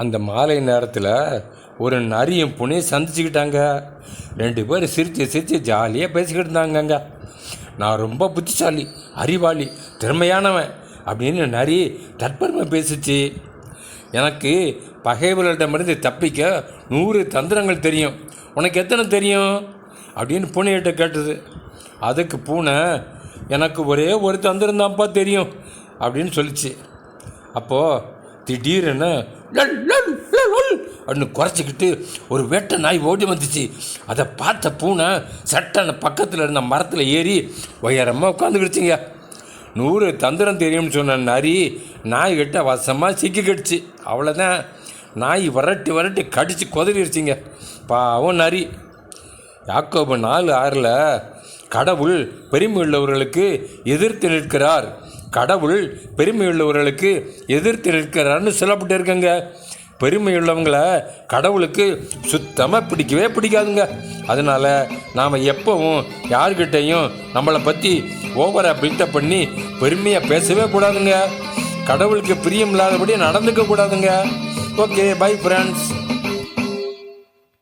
அந்த மாலை நேரத்தில் ஒரு நரியும் புனையும் சந்திச்சுக்கிட்டாங்க. ரெண்டு பேரும் சிரித்து சிரித்து ஜாலியாக பேசிக்கிட்டு இருந்தாங்கங்க. நான் ரொம்ப புத்திசாலி அறிவாளி திறமையானவன் அப்படின்னு நரி தற்பெருமை பேசிச்சு. எனக்கு பகைவர்களிடமிருந்து தப்பிக்க நூறு தந்திரங்கள் தெரியும். உனக்கு எத்தனை தெரியும்? அப்படின்னு பூனைகிட்ட கேட்டது. அதுக்கு பூனை எனக்கு ஒரே ஒரு தந்திரம் தான்ப்பா தெரியும் அப்படின்னு சொல்லிச்சு. அப்போது திடீர்னு அப்படின்னு குறைச்சிக்கிட்டு ஒரு வேட்டை நாய் ஓடி வந்துச்சு. அதை பார்த்த பூனை சட்டன பக்கத்தில் இருந்த மரத்தில் ஏறி உயரமாக உட்காந்துக்கிடுச்சிங்க. நூறு தந்திரம் தெரியும்னு சொன்ன நரி நாய்கிட்ட வசமாக சிக்கிக்கிடுச்சு. அவ்வளோதான் நாய் வரட்டி வரட்டி கடிச்சு குதறிடுச்சிங்க. பாவம் நரி. யாக்கோபு நாலு ஆறில் கடவுள் பெருமை உள்ளவர்களுக்கு எதிர்த்து நிற்கிறார். கடவுள் பெருமை உள்ளவர்களுக்கு எதிர்த்து நிற்கிறார்னு சொல்லப்பட்டு இருக்குங்க பெருமையுள்ளவங்களை கடவுளுக்கு சுத்தமாக பிடிக்கவே பிடிக்காதுங்க. அதனால் நாம் எப்பவும் யார்கிட்டையும் நம்மளை பற்றி ஓவராக பில்டப் பண்ணி பெருமையாக பேசவே கூடாதுங்க. கடவுளுக்கு பிரியம் இல்லாதபடி நடந்துக்க கூடாதுங்க. Okay bye friends